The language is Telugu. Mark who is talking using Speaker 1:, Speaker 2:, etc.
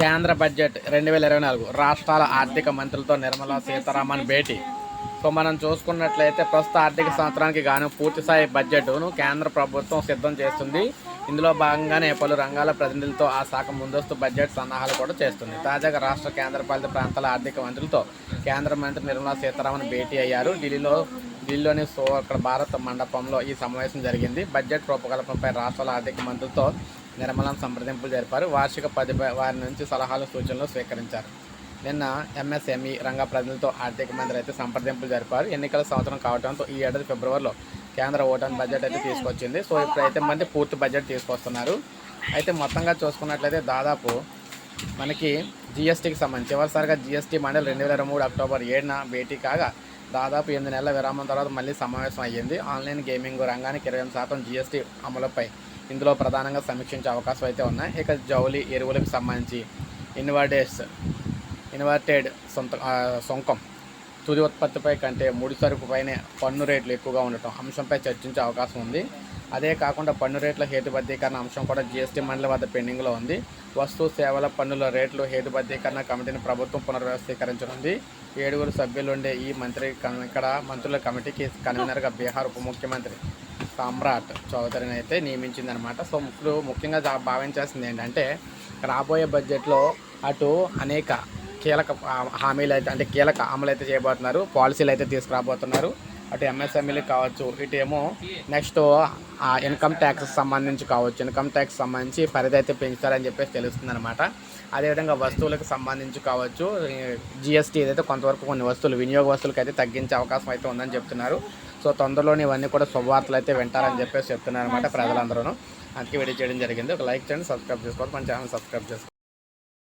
Speaker 1: కేంద్ర బడ్జెట్ రెండు వేల ఇరవై నాలుగు. రాష్ట్రాల ఆర్థిక మంత్రులతో నిర్మలా సీతారామన్ భేటీ. సో మనం చూసుకున్నట్లయితే ప్రస్తుత ఆర్థిక సంవత్సరానికి గాను పూర్తిస్థాయి బడ్జెట్ను కేంద్ర ప్రభుత్వం సిద్ధం చేస్తుంది. ఇందులో భాగంగానే పలు రంగాల ప్రతినిధులతో ఆ శాఖ ముందస్తు బడ్జెట్ సన్నాహాలు కూడా చేస్తుంది. తాజాగా రాష్ట్ర కేంద్రపాలిత ప్రాంతాల ఆర్థిక మంత్రులతో కేంద్ర మంత్రి నిర్మలా సీతారామన్ భేటీ అయ్యారు. ఢిల్లీలో ఢిల్లీలోని సో అక్కడ భారత మండపంలో ఈ సమావేశం జరిగింది. బడ్జెట్ రూపకల్పనపై రాష్ట్రాల ఆర్థిక మంత్రులతో నిర్మలం సంప్రదింపులు జరిపారు. వార్షిక పది వారి నుంచి సలహాలు సూచనలు స్వీకరించారు. నిన్న ఎంఎస్ఎంఈ రంగ ప్రజలతో ఆర్థిక మంత్రి అయితే సంప్రదింపులు జరిపారు. ఎన్నికల సంవత్సరం కావడంతో ఈ ఏడాది ఫిబ్రవరిలో కేంద్ర ఓటాన్ బడ్జెట్ అయితే తీసుకొచ్చింది. సో ఇప్పుడైతే మంది పూర్తి బడ్జెట్ తీసుకొస్తున్నారు. అయితే మొత్తంగా చూసుకున్నట్లయితే దాదాపు మనకి జిఎస్టీకి సంబంధించి చివరిసారిగా జిఎస్టీ మండలి రెండు వేల ఇరవై మూడు అక్టోబర్ ఏడున భేటీ కాగా దాదాపు ఎనిమిది నెలల విరామం తర్వాత మళ్ళీ సమావేశం అయ్యింది. ఆన్లైన్ గేమింగ్ రంగానికి ఇరవై శాతం జిఎస్టీ అమలుపై ఇందులో ప్రధానంగా సమీక్షించే అవకాశం అయితే ఉన్నాయి. ఇక జౌలి ఎరువులకు సంబంధించి ఇన్వర్డేస్ ఇన్వర్టెడ్ సొంత సొంకం తుది ఉత్పత్తిపై కంటే ముడి సరుకుపైనే పన్ను రేట్లు ఎక్కువగా ఉండటం అంశంపై చర్చించే అవకాశం ఉంది. అదే కాకుండా పన్ను రేట్ల హేతుబద్ధీకరణ అంశం కూడా జీఎస్టీ మండలి వద్ద పెండింగ్లో ఉంది. వస్తు సేవల పన్నుల రేట్లు హేతుబద్ధీకరణ కమిటీని ప్రభుత్వం పునర్వ్యవస్థీకరించనుంది. ఏడుగురు సభ్యులుండే ఈ మంత్రి ఇక్కడ మంత్రుల కమిటీకి కన్వీనర్గా బీహార్ ఉప ముఖ్యమంత్రి సామ్రాట్ చౌదరిని అయితే నియమించిందనమాట సో ఇప్పుడు ముఖ్యంగా భావించాల్సింది ఏంటంటే రాబోయే బడ్జెట్లో అటు అనేక కీలక హామీలు అయితే అంటే కీలక అమలు అయితే చేయబోతున్నారు పాలసీలు అయితే తీసుకురాబోతున్నారు. అటు ఎంఎస్ఎంఈలు కావచ్చు ఇటు ఏమో నెక్స్ట్ ఆ ఇన్కమ్ ట్యాక్స్ సంబంధించి కావచ్చు ఇన్కమ్ ట్యాక్స్ సంబంధించి పరిధి అయితే పెంచుతారని చెప్పేసి తెలుస్తుంది అనమాట అదేవిధంగా వస్తువులకు సంబంధించి కావచ్చు జిఎస్టీ ఏదైతే కొంతవరకు కొన్ని వస్తువులు వినియోగ వస్తువులకు అయితే తగ్గించే అవకాశం అయితే ఉందని చెప్తున్నారు. సో తొందరలోనే ఇవన్నీ కూడా శుభవార్తలు అయితే వింటారని చెప్పేసి చెప్తున్నారు అనమాట ప్రజలందరూ అందుకే వీడియో చేయడం జరిగింది. ఒక లైక్ చేయండి సబ్స్క్రైబ్ చేసుకోవాలి. మన ఛానల్ సబ్స్క్రైబ్ చేసుకోండి.